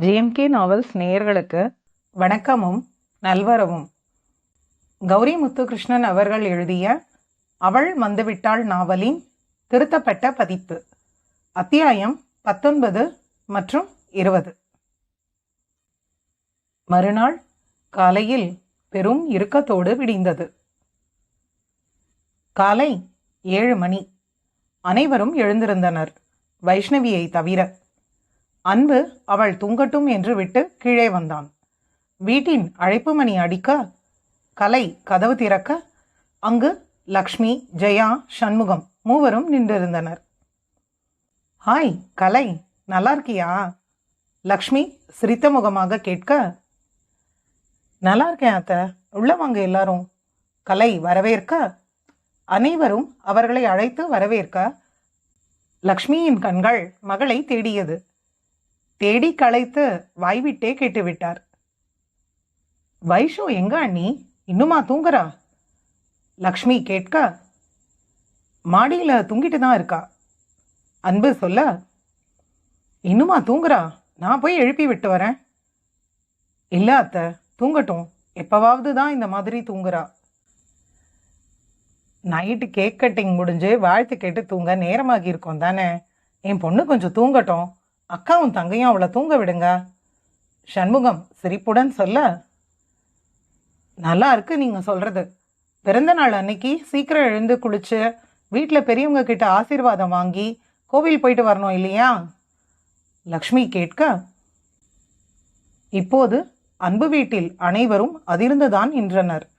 GMK novels நேயர்களுக்கு வணக்கமும் நல்வரவும். கௌரி முத்துகிருஷ்ணன் அவர்கள் எழுதிய அவள் வந்துவிட்டாள் நாவலின் திருத்தப்பட்ட பதிப்பு அத்தியாயம் பத்தொன்பது மற்றும் இருபது. மறுநாள் காலையில் பெரும் இறுக்கத்தோடு விடிந்தது. காலை ஏழு மணி. அனைவரும் எழுந்திருந்தனர். வைஷ்ணவியை தவிர அன்பு அவள் தூங்கட்டும் என்று விட்டு கீழே வந்தான். வீட்டின் அழைப்பு மணி அடிக்க கலை கதவு திறக்க அங்கு லக்ஷ்மி ஜெயா சண்முகம் மூவரும் நின்றிருந்தனர். ஹாய் கலை நல்லா இருக்கியா லக்ஷ்மி சிரித்த முகமாக கேட்க நல்லா இருக்கேன் அத்தை. உள்ள வாங்க எல்லாரும். கலை வரவேற்க அனைவரும் அவர்களை அழைத்து வரவேற்க. லக்ஷ்மியின் கண்கள் மகளை தேடியது. தேடி களைத்து வாய்விட்டே கேட்டுவிட்டார். வைஷு எங்க அண்ணி? இன்னுமா தூங்குறா? லக்ஷ்மி கேட்க மாடியில் தூங்கிட்டு தான் இருக்கா? அன்பு சொல்ல இன்னுமா தூங்குறா? நான் போய் எழுப்பி விட்டு வரேன். இல்லை அத்தை தூங்கட்டும். எப்பவாவது தான் இந்த மாதிரி தூங்குறா. நைட்டு கேக் கட்டிங் முடிஞ்சு வாழ்த்து கேட்டு தூங்க நேரமாகி இருக்கோம் தானே? என் பொண்ணு கொஞ்சம் தூங்கட்டும். அக்காவும் தங்கையும் அவளை தூங்க விடுங்க. சண்முகம் சிரிப்புடன் சொல்ல நல்லா இருக்கு நீங்க சொல்றது. பிறந்த நாள் அன்னைக்கு சீக்கிரம் எழுந்து குளிச்சு வீட்டில் பெரியவங்க கிட்ட ஆசீர்வாதம் வாங்கி கோவில் போயிட்டு வரணும் இல்லையா? லக்ஷ்மி கேட்க இப்போது அன்பு வீட்டில் அனைவரும் அதிர்ந்துதான் நின்றனர்.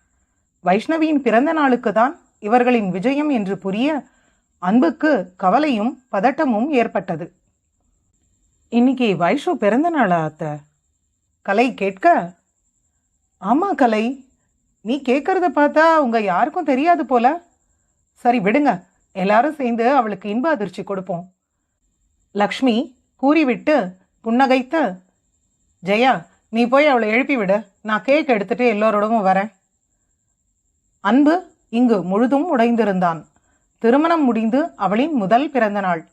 வைஷ்ணவியின் பிறந்த நாளுக்கு தான் இவர்களின் விஜயம் என்று புரிய அன்புக்கு கவலையும் பதட்டமும் ஏற்பட்டது. இன்னைக்கு வைஷு பிறந்த நாளா அத்தை? கலை கேட்க? ஆமாம் கலை. நீ கேட்கறத பார்த்தா உங்க யாருக்கும் தெரியாது போல. சரி விடுங்க. எல்லாரும் சேர்ந்து அவளுக்கு இன்ப அதிர்ச்சி கொடுப்போம். லக்ஷ்மி கூறிவிட்டு புன்னகைத்து ஜெயா நீ போய் அவளை எழுப்பி விடு. நான் கேக் எடுத்துட்டு எல்லோரோடவும் வரேன். அன்பு இங்கு முழுதும் உடைந்திருந்தான். திருமணம் முடிந்து அவளின் முதல் பிறந்த நாள்.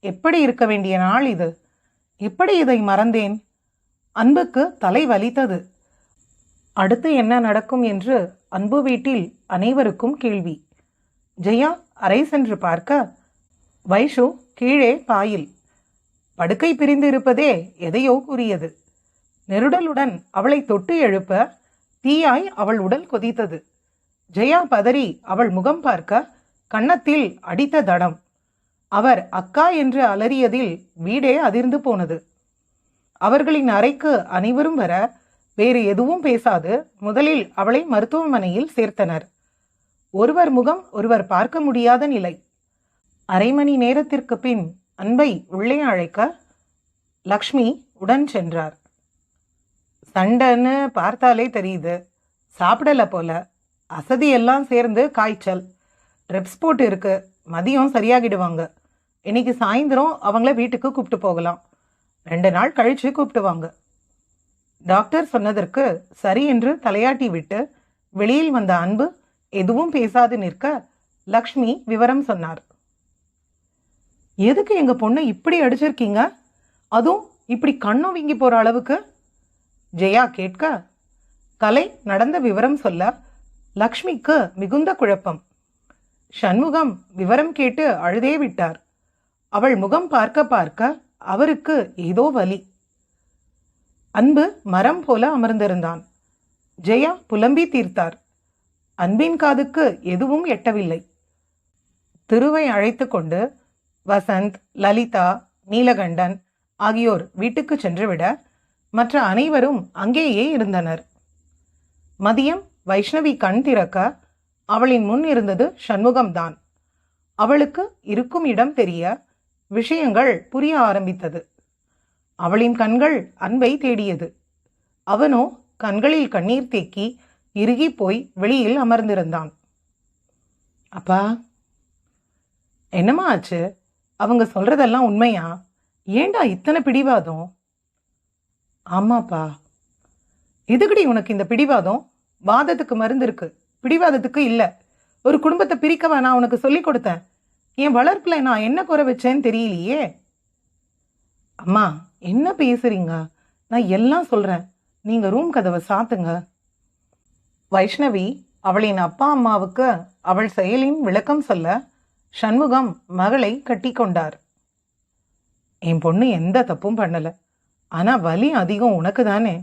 எப்படி இருக்க வேண்டிய நாள் இது? எப்படி இதை மறந்தேன்? அன்புக்கு தலை வலித்தது. அடுத்து என்ன நடக்கும் என்று அன்பு வீட்டில் அனைவருக்கும் கேள்வி. ஜெயா அறை சென்று பார்க்க வைஷு கீழே பாயில். படுக்கை பிரிந்து இருப்பதே எதையோ கூறியது. நெருடலுடன் அவளை தொட்டு எழுப்ப தீயாய் அவள் உடல் கொதித்தது. ஜெயா பதறி அவள் முகம் பார்க்க கன்னத்தில் அடித்த தடம். அவர் அக்கா என்று அலறியதில் வீடே அதிர்ந்து போனது. அவர்களின் அறைக்கு அனைவரும் வர வேறு எதுவும் பேசாது முதலில் அவளை மருத்துவமனையில் சேர்த்தனர். ஒருவர் முகம் ஒருவர் பார்க்க முடியாத நிலை. அரை மணி நேரத்திற்கு பின் அன்பை உள்ளே அழைக்க லக்ஷ்மி உடன் சென்றார். சண்டைன்னு பார்த்தாலே தெரியுது சாப்பிடல போல. அசதியெல்லாம் சேர்ந்து காய்ச்சல். ட்ரிப்ஸ் போட்டு இருக்கு. மதியம் சரியாகிடுவாங்க. இன்னைக்கு சாயந்தரம் அவங்கள வீட்டுக்கு கூப்பிட்டு போகலாம். ரெண்டு நாள் கழிச்சு கூப்பிட்டுவாங்க டாக்டர் சொன்னதற்கு சரி என்று தலையாட்டி விட்டு வெளியில் வந்த அன்பு எதுவும் பேசாது நிற்க லக்ஷ்மி விவரம் சொன்னார். எதுக்கு எங்கள் பொண்ணை இப்படி அடிச்சிருக்கீங்க? அதுவும் இப்படி கண்ணும் வீங்கி போகிற அளவுக்கு? ஜெயா கேட்க கலை நடந்த விவரம் சொல்ல லக்ஷ்மிக்கு மிகுந்த குழப்பம். சண்முகம் விவரம் கேட்டு அழுதே விட்டார். அவள் முகம் பார்க்க பார்க்க அவருக்கு ஏதோ வலி. அன்பு மரம் போல அமர்ந்திருந்தான். ஜெயா புலம்பி தீர்த்தார். அன்பின் காதுக்கு எதுவும் எட்டவில்லை. திருவை அழைத்து கொண்டு வசந்த் லலிதா நீலகண்டன் ஆகியோர் வீட்டுக்கு சென்றுவிட மற்ற அனைவரும் அங்கேயே இருந்தனர். மதியம் வைஷ்ணவி கண் திறக்க அவளின் முன் இருந்தது சண்முகம்தான். அவளுக்கு இருக்கும் இடம் தெரிய விஷயங்கள் புரிய ஆரம்பித்தது. அவளின் கண்கள் அன்பை தேடியது. அவனோ கண்களில் கண்ணீர் தேக்கி இறுகி போய் வெளியில் அமர்ந்திருந்தான். அப்பா என்னம்மா ஆச்சு? அவங்க சொல்றதெல்லாம் உண்மையா? ஏண்டா இத்தனை பிடிவாதம்? ஆமாப்பா. எதுக்குடி உனக்கு இந்த பிடிவாதம்? வாதத்துக்கு மருந்து இருக்கு. பிடிவாதத்துக்கு இல்லை. ஒரு குடும்பத்தை பிரிக்கவா நான் உனக்கு சொல்லி கொடுத்தேன். என் வளர்ப்பில் நான் என்ன குறை வச்சேன்னு தெரியலையே. அம்மா என்ன பேசுறீங்க? நான் எல்லாம் சொல்றேன். நீங்க ரூம் கதவை சாத்துங்க. வைஷ்ணவி அவளின் அப்பா அம்மாவுக்கு அவள் செயலின் விளக்கம் சொல்ல சண்முகம் மகளை கட்டி கொண்டார். என் பொண்ணு எந்த தப்பும் பண்ணல. ஆனா வலி அதிகம் உனக்கு தானே.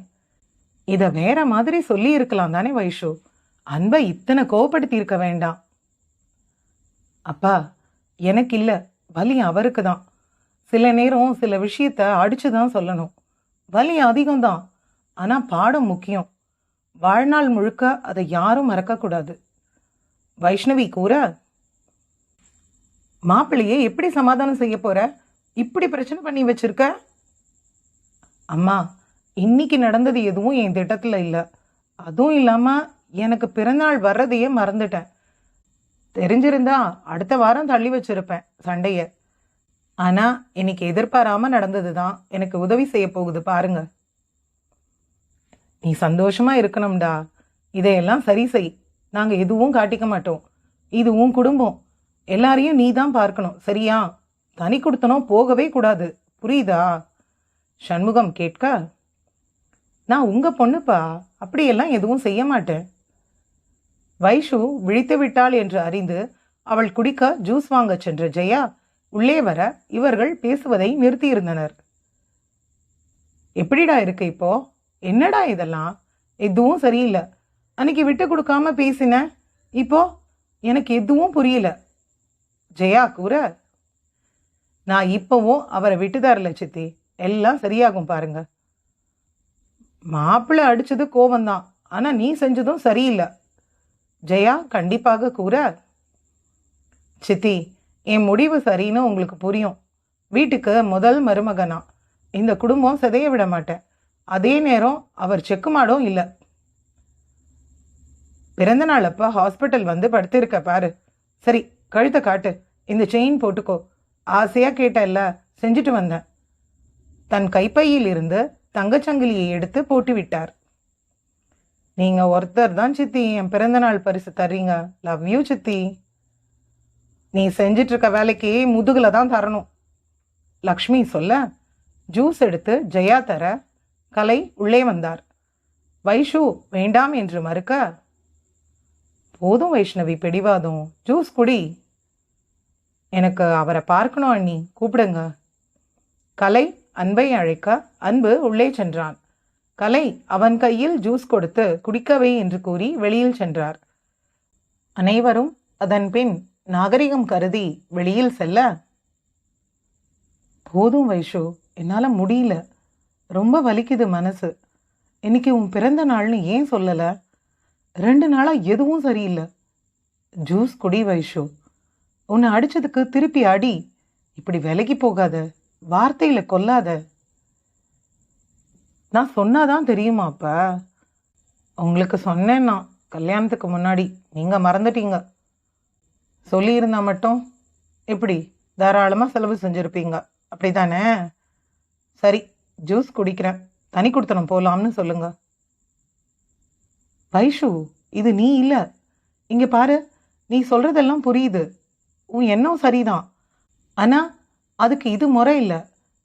இதை வேற மாதிரி சொல்லி இருக்கலாம் தானே வைஷு? அன்பை இத்தனை கோவப்படுத்தி இருக்க வேண்டாம். அப்பா எனக்கு இல்லை வலி அவருக்கு தான் சில நேரம் சில விஷயத்த அடிச்சு தான் சொல்லணும். வலி அதிகம்தான் ஆனால் பாடம் முக்கியம். வாழ்நாள் முழுக்க அதை யாரும் மறக்கக்கூடாது. வைஷ்ணவி கூற மாப்பிள்ளையே எப்படி சமாதானம் செய்ய போற? இப்படி பிரச்சனை பண்ணி வச்சிருக்க? அம்மா இன்னைக்கு நடந்தது எதுவும் என் திட்டத்தில் இல்லை. அதுவும் இல்லாமல் எனக்கு பிறந்தநாள் வர்றதையே மறந்துட்டேன். தெரிஞ்சிருந்தா அடுத்த வாரம் தள்ளி வச்சிருப்பேன் சண்டைய. ஆனால் இன்னைக்கு எதிர்பாராம நடந்தது தான் எனக்கு உதவி செய்ய போகுது பாருங்க. நீ சந்தோஷமா இருக்கணும்டா. இதையெல்லாம் சரி செய். நாங்கள் எதுவும் காட்டிக்க மாட்டோம். இது உன் குடும்பம். எல்லாரையும் நீ தான் பார்க்கணும். சரியா? தனி கொடுத்தனும் போகவே கூடாது. புரியுதா? சண்முகம் கேட்க நான் உங்க பொண்ணுப்பா. அப்படியெல்லாம் எதுவும் செய்ய மாட்டேன். வைஷு விழித்து விட்டாள் என்று அறிந்து அவள் குடிக்க ஜூஸ் வாங்க சென்ற ஜெயா உள்ளே வர இவர்கள் பேசுவதை நிறுத்தியிருந்தனர். எப்படிடா இருக்கு இப்போ? என்னடா இதெல்லாம்? எதுவும் சரியில்லை. அன்னைக்கு விட்டு கொடுக்காம பேசின? இப்போ? எனக்கு எதுவும் புரியல. ஜெயா கூற நான் இப்போவும் அவரை விட்டுதாரில்ல சித்தி. எல்லாம் சரியாகும் பாருங்க. மாப்பிள்ளை அடிச்சது கோவம்தான் ஆனா நீ செஞ்சதும் சரியில்லை. ஜெயா கண்டிப்பாக கூற சித்தி என் முடிவு சரின்னு உங்களுக்கு புரியும். வீட்டுக்கு முதல் மருமகனா? இந்த குடும்பம் சிதைய விட மாட்டேன். அதே நேரம் அவர் செக்குமாடும் இல்லை. பிறந்த நாள் ஹாஸ்பிட்டல் வந்து படுத்திருக்க பாரு. சரி கழுத்தை காட்டு. இந்த செயின் போட்டுக்கோ. ஆசையாக கேட்டல்ல செஞ்சுட்டு வந்தேன். தன் கைப்பையில் இருந்து தங்கச்சங்கிலியை எடுத்து போட்டு விட்டார் நீங்க ஒருத்தர் தான் சித்தி என் பிறந்தநாள் பரிசு தர்றீங்க. லவ் யூ சித்தி. நீ செஞ்சிட்டு இருக்க வேலைக்கு முதுகுல தான் தரணும். லக்ஷ்மி சொல்ல ஜூஸ் எடுத்து ஜெயா தர. கலை உள்ளே வந்தார். வைஷு வேண்டாம் என்று மறுக்க போதும் வைஷ்ணவி பிடிவாதும். ஜூஸ் குடி. எனக்கு அவரை பார்க்கணும் அண்ணி. கூப்பிடுங்க. கலை அன்பை அழைக்க அன்பு உள்ளே சென்றான். கலை அவன் கையில் ஜூஸ் கொடுத்து குடிக்கவே என்று கூறி வெளியில் சென்றார். அனைவரும் அதன் பின் நாகரிகம் கருதி வெளியில் செல்ல போதும் வைஷு என்னால் முடியல. ரொம்ப வலிக்குது மனசு. இன்னைக்கு உன் பிறந்த நாள்னு ஏன் சொல்லலை? ரெண்டு நாளாக எதுவும் சரியில்லை. ஜூஸ் குடி வைஷு. உன்னை அடித்ததுக்கு திருப்பி அடி. இப்படி விலகி போகாத. வார்த்தையில் கொல்லாத. நான் சொன்னாதான் தெரியுமா அப்போ? உங்களுக்கு சொன்னேன் நான் கல்யாணத்துக்கு முன்னாடி நீங்கள் மறந்துட்டீங்க. சொல்லியிருந்தா மட்டும் எப்படி? தாராளமாக செலவு செஞ்சுருப்பீங்க. அப்படி தானே சரி ஜூஸ் குடிக்கிறேன். தனி கொடுத்தனம் போகலாம்னு சொல்லுங்க. வைஷு இது நீ இல்லை. இங்கே பாரு நீ சொல்கிறதெல்லாம் புரியுது. உன் எண்ணம் சரிதான். ஆனால் அதுக்கு இது முறை இல்லை.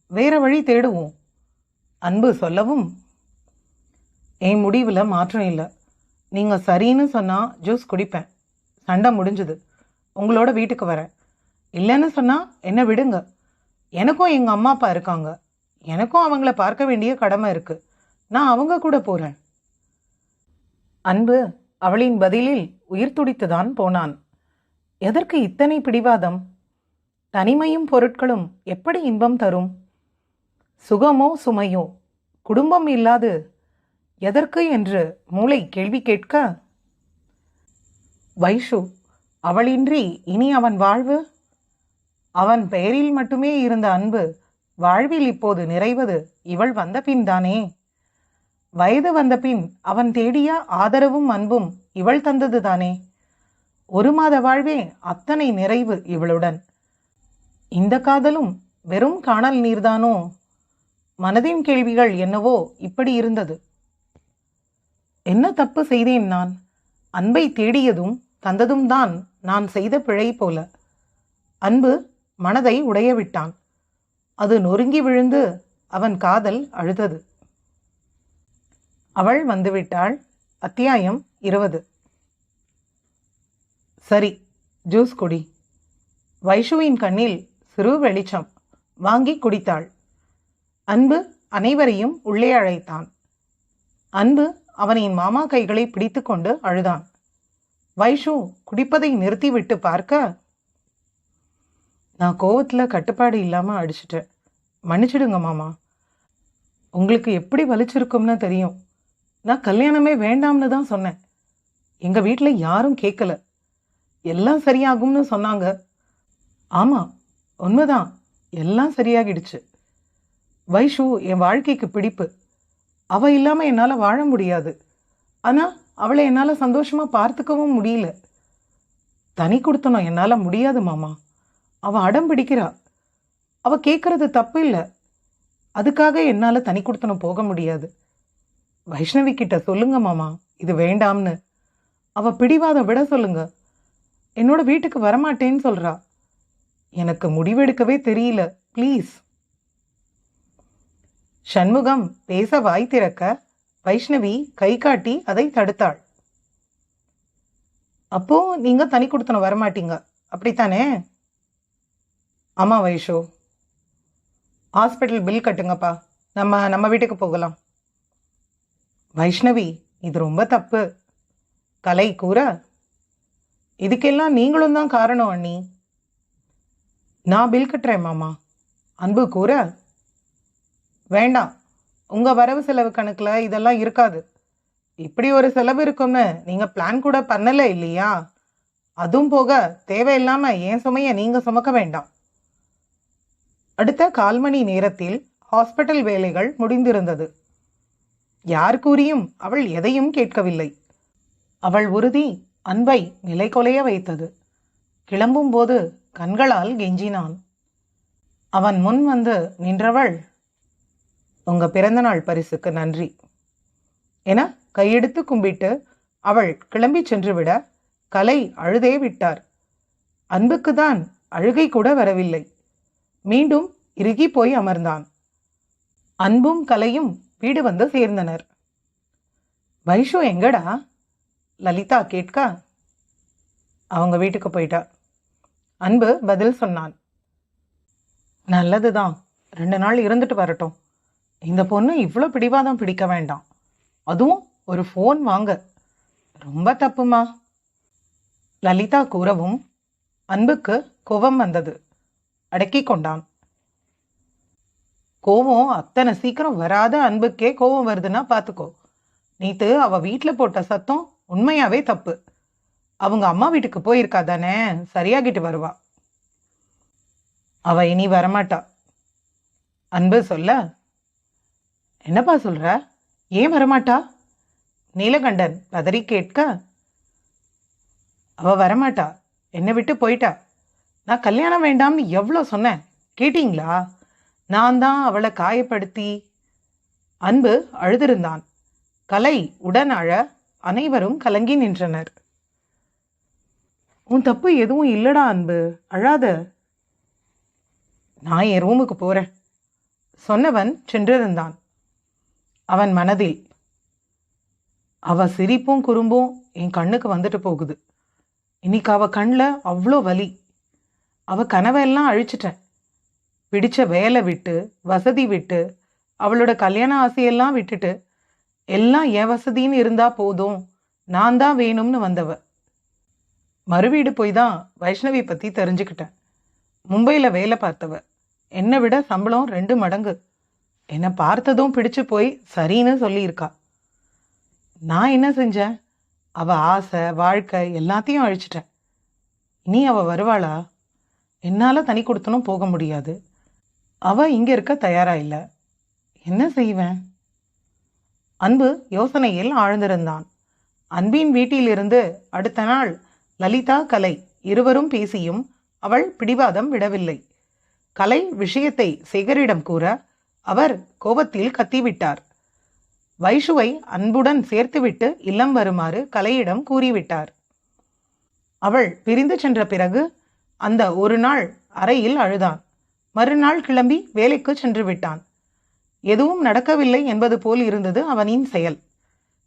வேறு வழி தேடுவோம். அன்பு சொல்லவும் என் முடிவில் மாற்றம் இல்லை. நீங்கள் சரின்னு சொன்னால் ஜூஸ் குடிப்பேன். சண்டை முடிஞ்சுது. உங்களோட வீட்டுக்கு வரேன். இல்லைன்னு சொன்னால் என்ன விடுங்க. எனக்கும் எங்கள் அம்மா அப்பா இருக்காங்க. எனக்கும் அவங்கள பார்க்க வேண்டிய கடமை இருக்குது நான் அவங்க கூட போகிறேன் அன்பு அவளின் பதிலில் உயிர் துடித்துதான் போனான். எதற்கு இத்தனை பிடிவாதம்? தனிமையும் பொருட்களும் எப்படி இன்பம் தரும்? சுகமோ சுமையோ? குடும்பம் இல்லாது எதற்கு என்று மூளை கேள்வி கேட்க வைஷு அவளின்றி இனி அவன் வாழ்வு? அவன் பெயரில் மட்டுமே இருந்த அன்பு வாழ்வில் இப்போது நிறைவது இவள் வந்த பின்தானே வயது வந்த பின் அவன் தேடிய ஆதரவும் அன்பும் இவள் தந்தது தானே? ஒரு மாத வாழ்வே அத்தனை நிறைவு இவளுடன். இந்த காதலும் வெறும் காணல் நீர்தானோ? மனதின் கேள்விகள் என்னவோ இப்படி இருந்தது. என்ன தப்பு செய்தேன் நான்? அன்பை தேடியதும் தந்ததும் தான் நான் செய்த பிழை போல. அன்பு மனதை உடைய விட்டான். அது நொறுங்கி விழுந்து அவன் காதல் அழுதது. அவள் வந்துவிட்டாள் அத்தியாயம் இருபது. சரி ஜூஸ் குடி. வைஷுவின் கண்ணில் சிறு வெளிச்சம் வாங்கி குடித்தாள். அன்பு அனைவரையும் உள்ளே அழைத்தான். அன்பு அவனின் மாமா கைகளை பிடித்துக்கொண்டு அழுதான். வைஷு குடிப்பதை நிறுத்திவிட்டு பார்க்க நான் கோவத்தில் கட்டுப்பாடு இல்லாமல் அடிச்சிட்டேன். மன்னிச்சிடுங்க மாமா. உங்களுக்கு எப்படி வலிச்சிருக்கும்னு தெரியும். நான் கல்யாணமே வேண்டாம்னு தான் சொன்னேன். எங்கள் வீட்டில் யாரும் கேட்கல எல்லாம் சரியாகும்னு சொன்னாங்க. ஆமாம் உண்மைதான். எல்லாம் சரியாகிடுச்சு. வைஷு என் வாழ்க்கைக்கு பிடிப்பு. அவள் இல்லாமல் என்னால் வாழ முடியாது. ஆனால் அவளை என்னால் சந்தோஷமாக பார்த்துக்கவும் முடியல. தனி கொடுத்தனும் என்னால் முடியாது மாமா. அவள் அடம் பிடிக்கிறா. அவள் கேட்குறது தப்பு இல்லை. அதுக்காக என்னால் தனி கொடுத்தனும் போக முடியாது. வைஷ்ணவி கிட்ட சொல்லுங்க மாமா. இது வேண்டாம்னு. அவள் பிடிவாதம் விட சொல்லுங்க. என்னோட வீட்டுக்கு வரமாட்டேன்னு சொல்கிறா எனக்கு முடிவெடுக்கவே தெரியல. ப்ளீஸ். சண்முகம் பேச வாய் திறக்க வைஷ்ணவி கை காட்டி அதை தடுத்தாள். அப்போ நீங்க தனி கொடுத்தன வரமாட்டீங்க. அப்படித்தானே? ஆமா வைஷோ. Hospital bill கட்டுங்கப்பா. நம்ம நம்ம வீட்டுக்கு போகலாம். வைஷ்ணவி இது ரொம்ப தப்பு. கலை கூற இதுக்கெல்லாம் நீங்களும் தான் காரணம் அண்ணி. நான் பில் கட்டுறேன் மாமா. அன்பு கூற வேண்டாம். உங்கள் வரவு செலவு கணக்கில் இதெல்லாம் இருக்காது. இப்படி ஒரு செலவு இருக்கும்னு நீங்கள் பிளான் கூட பண்ணலை இல்லையா? அதுவும் போக தேவையில்லாமல் ஏன் சுமையை நீங்கள் சுமக்க வேண்டாம். அடுத்த கால் மணி நேரத்தில் ஹாஸ்பிட்டல் வேலைகள் முடிந்திருந்தது. யார் கூறியும் அவள் எதையும் கேட்கவில்லை. அவள் உறுதி அன்பை நிலைகொலைய வைத்தது. கிளம்பும்போது கண்களால் கெஞ்சினான். அவன் முன் வந்து நின்றவள் உங்கள் பிறந்தநாள் பரிசுக்கு நன்றி. என கையெடுத்து கும்பிட்டு அவள் கிளம்பி சென்றுவிட கலை அழுதே விட்டார். அன்புக்கு தான் அழுகை கூட வரவில்லை. மீண்டும் இறுகி போய் அமர்ந்தான். அன்பும் கலையும் வீடு வந்து சேர்ந்தனர். வைஷு எங்கடா? லலிதா கேட்க? அவங்க வீட்டுக்கு போயிட்டா. அன்பு பதில் சொன்னான். நல்லதுதான். ரெண்டு நாள் இருந்துட்டு வரட்டும். இந்த பொண்ணு இவ்வளோ பிடிவாதம் பிடிக்க வேண்டாம். அதுவும் ஒரு ஃபோன் வாங்க. ரொம்ப தப்புமா? லலிதா கூறவும் அன்புக்கு கோபம் வந்தது. அடக்கி கொண்டான். கோவம் அத்தனை சீக்கிரம் வராத அன்புக்கே கோவம் வருதுன்னா பார்த்துக்கோ நேத்து அவ வீட்டில் போட்ட சத்தம் உண்மையாவே தப்பு. அவங்க அம்மா வீட்டுக்கு போயிருக்கா தானே? சரியாகிட்டு வருவா. அவ இனி வரமாட்டா. அன்பு சொல்ல என்னப்பா சொல்கிற ஏன் வரமாட்டா? நீலகண்டன் பதறி கேட்க அவ வரமாட்டா. என்னை விட்டு போயிட்டா. நான் கல்யாணம் வேண்டாம்னு எவ்வளோ சொன்னேன். கேட்டீங்களா? நான் தான் அவளை காயப்படுத்தி அன்பு அழுதிருந்தான். கலை உடன் அழ அனைவரும் கலங்கி நின்றனர். உன் தப்பு எதுவும் இல்லடா அன்பு. அழாத. நான் என் ரூமுக்கு போகிறேன் சொன்னவன் சென்றிருந்தான். அவன் மனதில் அவ சிரிப்பும் குறும்பும் என் கண்ணுக்கு வந்துட்டு போகுது. இன்னைக்கு அவ கண்ணில் அவ்வளோ வலி. அவ கனவெல்லாம் அழிச்சிட்டேன் பிடிச்ச வேலை விட்டு வசதி விட்டு அவளோட கல்யாண ஆசையெல்லாம் விட்டுட்டு எல்லாம் என் வசதின்னு இருந்தா போதும். நான் தான் வேணும்னு வந்தவ. மறுவீடு போய் தான் வைஷ்ணவி பற்றி தெரிஞ்சுக்கிட்டேன். மும்பையில் வேலை பார்த்தவ. என்னை விட சம்பளம் ரெண்டு மடங்கு. என்னை பார்த்ததும் பிடிச்சு போய் சரின்னு சொல்லியிருக்கா. நான் என்ன செஞ்சேன்? அவ ஆசை வாழ்க்கை எல்லாத்தையும் அழிச்சிட்டேன். இனி அவ வருவாளா? என்னால் தனி கொடுத்தனும் போக முடியாது. அவ இங்கே இருக்க தயாரா இல்லை. என்ன செய்வேன்? அன்பு யோசனையில் ஆழ்ந்திருந்தான். அன்பின் வீட்டிலிருந்து அடுத்த நாள் லலிதா கலை இருவரும் பேசியும் அவள் பிடிவாதம் விடவில்லை. கலை விஷயத்தை சேகரிடம் கூற அவர் கோபத்தில் கத்திவிட்டார். வைஷுவை அன்புடன் சேர்த்துவிட்டு இல்லம் வருமாறு கலையிடம் கூறிவிட்டார். அவள் பிரிந்து சென்ற பிறகு அந்த ஒரு நாள் அறையில் அழுதான். மறுநாள் கிளம்பி வேலைக்கு சென்று விட்டான். எதுவும் நடக்கவில்லை என்பது போல் இருந்தது அவனின் செயல்.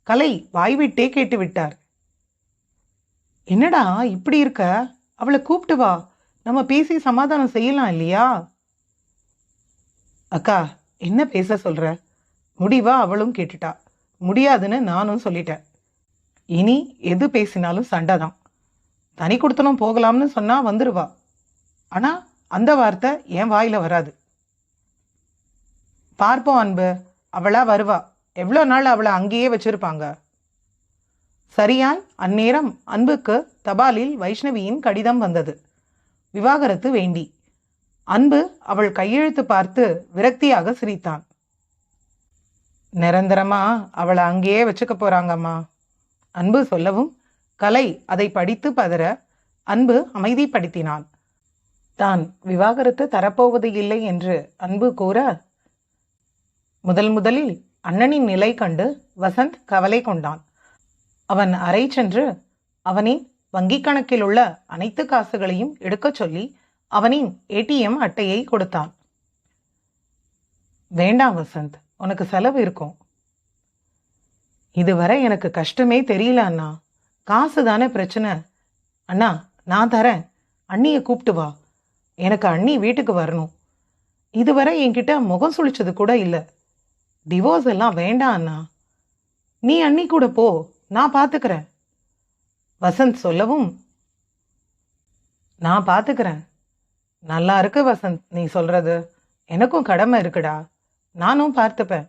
கலை வாய்விட்டே கேட்டுவிட்டார் என்னடா இப்படி இருக்க? அவளை கூப்பிட்டு வா. நம்ம பேசி சமாதானம் செய்யலாம் இல்லையா? அக்கா என்ன பேச சொல்கிற முடிவா அவளும் கேட்டுட்டா. முடியாதுன்னு நானும் சொல்லிட்டேன். இனி எது பேசினாலும் சண்டை தான் தனி கொடுத்தனும் போகலாம்னு சொன்னால் வந்துடுவா ஆனால் அந்த வார்த்தை என் வாயில் வராது. பார்ப்போம் அன்பு அவளா வருவா. எவ்வளோ நாள் அவளை அங்கேயே வச்சிருப்பாங்க? சரியாய் அந்நேரம் அன்புக்கு தபாலில் வைஷ்ணவியின் கடிதம் வந்தது. விவாகரத்து வேண்டி. அன்பு அவள் கையெழுத்து பார்த்து விரக்தியாக சிரித்தான். நிரந்தரமா அவளை அங்கேயே வச்சுக்க போறாங்கம்மா. அன்பு சொல்லவும் கலை அதை படித்து பதற அன்பு அமைதிப்படுத்தினான் தான் விவாகரத்து தரப்போவது இல்லை என்று அன்பு கூற முதல் முதலில் அண்ணனின் நிலை கண்டு வசந்த் கவலை கொண்டான். அவன் அறை சென்று அவனின் வங்கிக் கணக்கில் உள்ள அனைத்து காசுகளையும் எடுக்கச் சொல்லி அவனின் ஏடிஎம் அட்டையை கொடுத்தான். வேண்டாம் வசந்த் உனக்கு செலவு இருக்கும். இதுவரை எனக்கு கஷ்டமே தெரியல அண்ணா. காசு தானே பிரச்சனை. அண்ணா நான் தரேன். அண்ணியை கூப்பிட்டு வா. எனக்கு அண்ணி வீட்டுக்கு வரணும். இதுவரை என்கிட்ட முகம் சுழிச்சது கூட இல்லை. டிவோர்ஸ் எல்லாம் வேண்டாம் அண்ணா. நீ அண்ணி கூட போ. நான் பார்த்துக்கிறேன் வசந்த் சொல்லவும்? நான் பார்த்துக்கிறேன் நல்லா இருக்கு வசந்த் நீ சொல்றது. எனக்கும் கடமை இருக்குடா. நானும் பார்த்துப்பேன்.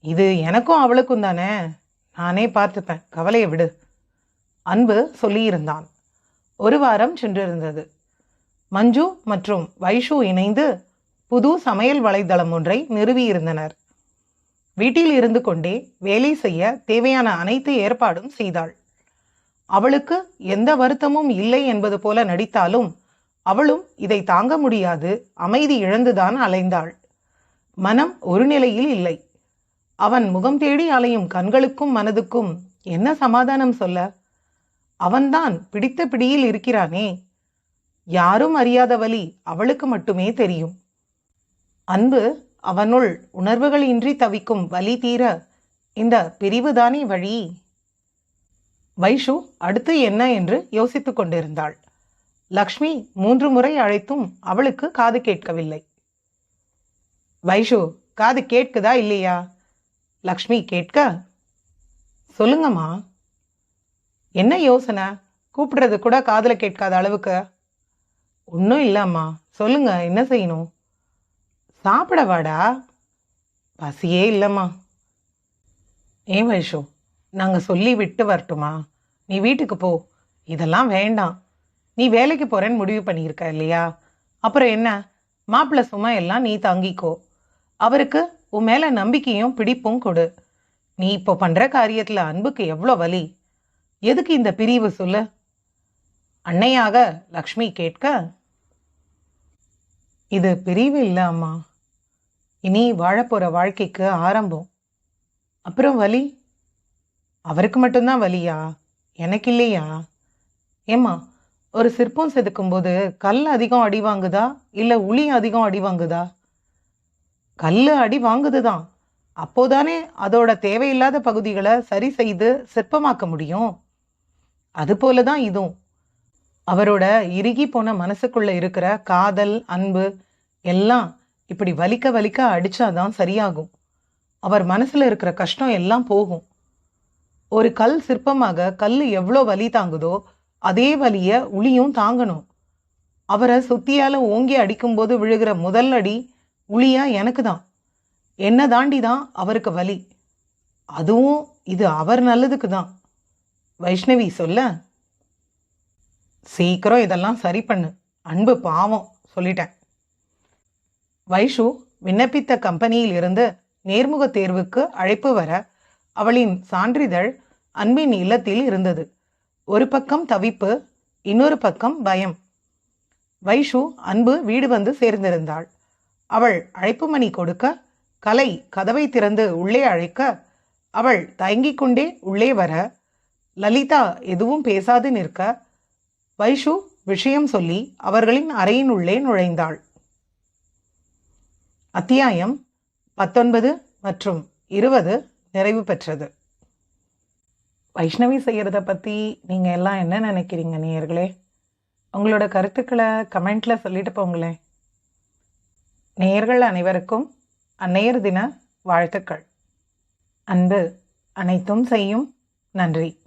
இது எனக்கும் அவளுக்கும் தானே? நானே பார்த்துப்பேன். கவலையை விடு. அன்பு சொல்லியிருந்தான். ஒரு வாரம் சென்றிருந்தது. மஞ்சு மற்றும் வைஷு இணைந்து புது சமையல் வலைதளம் ஒன்றை நிறுவியிருந்தனர். வீட்டில் இருந்து கொண்டே வேலை செய்ய தேவையான அனைத்து ஏற்பாடும் செய்தாள். அவளுக்கு எந்த வருத்தமும் இல்லை என்பது போல நடித்தாலும் அவளும் இதை தாங்க முடியாது. அமைதி இழந்துதான் அலைந்தாள். மனம் ஒரு நிலையில் இல்லை. அவன் முகம் தேடி அலையும் கண்களுக்கும் மனதுக்கும் என்ன சமாதானம் சொல்ல? அவன்தான் பிடித்த பிடியில் இருக்கிறானே. யாரும் அறியாத வழி அவளுக்கு மட்டுமே தெரியும். அன்பு அவனுள் உணர்வுகள் இன்றி தவிக்கும் வலி தீர இந்த பிரிவுதானே வழி? வைஷு அடுத்து என்ன என்று யோசித்துக் கொண்டிருந்தாள். லக்ஷ்மி மூன்று முறை அழைத்தும் அவளுக்கு காது கேட்கவில்லை. வைஷு காது கேட்குதா இல்லையா? லக்ஷ்மி கேட்க சொல்லுங்கம்மா. என்ன யோசனை? கூப்பிடுறது கூட காதில் கேட்காத அளவுக்கு. ஒன்றும் இல்லைம்மா. சொல்லுங்க என்ன செய்யணும்? சாப்பிட வாடா. பசியே இல்லைம்மா. ஏன் வைஷு நாங்கள் சொல்லி விட்டு வரட்டுமா? நீ வீட்டுக்கு போ. இதெல்லாம் வேண்டாம். நீ வேலைக்கு போறேன்னு முடிவு பண்ணியிருக்க இல்லையா? அப்புறம் என்ன? மாப்பிள்ள சும்மா எல்லாம் நீ தாங்கிக்கோ. அவருக்கு உன் மேல நம்பிக்கையும் பிடிப்பும் கொடு. நீ இப்போ பண்ற காரியத்துல அன்புக்கு எவ்வளோ வலி? எதுக்கு இந்த பிரிவு சொல்லு? அன்னையாக லக்ஷ்மி கேட்க இது பிரிவு இல்லை அம்மா. இனி வாழப்போற வாழ்க்கைக்கு ஆரம்பம். அப்புறம் வலி? அவருக்கு மட்டும்தான் வலியா? எனக்கு இல்லையா? ஏம்மா ஒரு சிற்பம் செதுக்கும்போது கல் அதிகம் அடி வாங்குதா? இல்லை உளி அதிகம் அடி வாங்குதா? கல் அடி வாங்குது தான் அப்போதானே அதோட தேவையில்லாத பகுதிகளை சரி செய்து சிற்பமாக்க முடியும். அதுபோல தான் இதுவும். அவரோட இறுகி போன மனசுக்குள்ள இருக்கிற காதல் அன்பு எல்லாம் இப்படி வலிக்க வலிக்க அடிச்சாதான் சரியாகும். அவர் மனசுல இருக்கிற கஷ்டம் எல்லாம் போகும். ஒரு கல் சிற்பமாக கல் எவ்வளோ வலி தாங்குதோ அதே வலிய உளியும் தாங்கணும். அவரை சுத்தியால ஓங்கி அடிக்கும்போது விழுகிற முதல் அடி உளியா எனக்கு தான் என்ன தாண்டி தான் அவருக்கு வலி. அதுவும் இது அவர் நல்லதுக்கு தான் வைஷ்ணவி சொல்ல சீக்கிரம் இதெல்லாம் சரி பண்ணு. அன்பு பாவம் சொல்லிட்டேன். வைஷு விண்ணப்பித்த கம்பெனியில் இருந்து நேர்முக தேர்வுக்கு அழைப்பு வர அவளின் சான்றிதழ் அன்பின் இல்லத்தில் இருந்தது. ஒரு பக்கம் தவிப்பு இன்னொரு பக்கம் பயம். வைஷு அன்பு வீடு வந்து சேர்ந்திருந்தாள். அவள் அழைப்பு மணி கொடுக்க கலை கதவை திறந்து உள்ளே அழைக்க அவள் தயங்கிக் கொண்டே உள்ளே வர லலிதா எதுவும் பேசாது நிற்க வைஷு விஷயம் சொல்லி அவர்களின் அறையின் உள்ளே நுழைந்தாள். அத்தியாயம் பத்தொன்பது மற்றும் இருபது நிறைவு பெற்றது. வைஷ்ணவி செய்கிறத பற்றி நீங்கள் எல்லாம் என்ன நினைக்கிறீங்க நேயர்களே? உங்களோட கருத்துக்களை கமெண்ட்டில் சொல்லிட்டு போங்களேன். நேயர்கள் அனைவருக்கும் அன்னையர் தின வாழ்த்துக்கள். அன்பு அனைத்தும் செய்யும். நன்றி.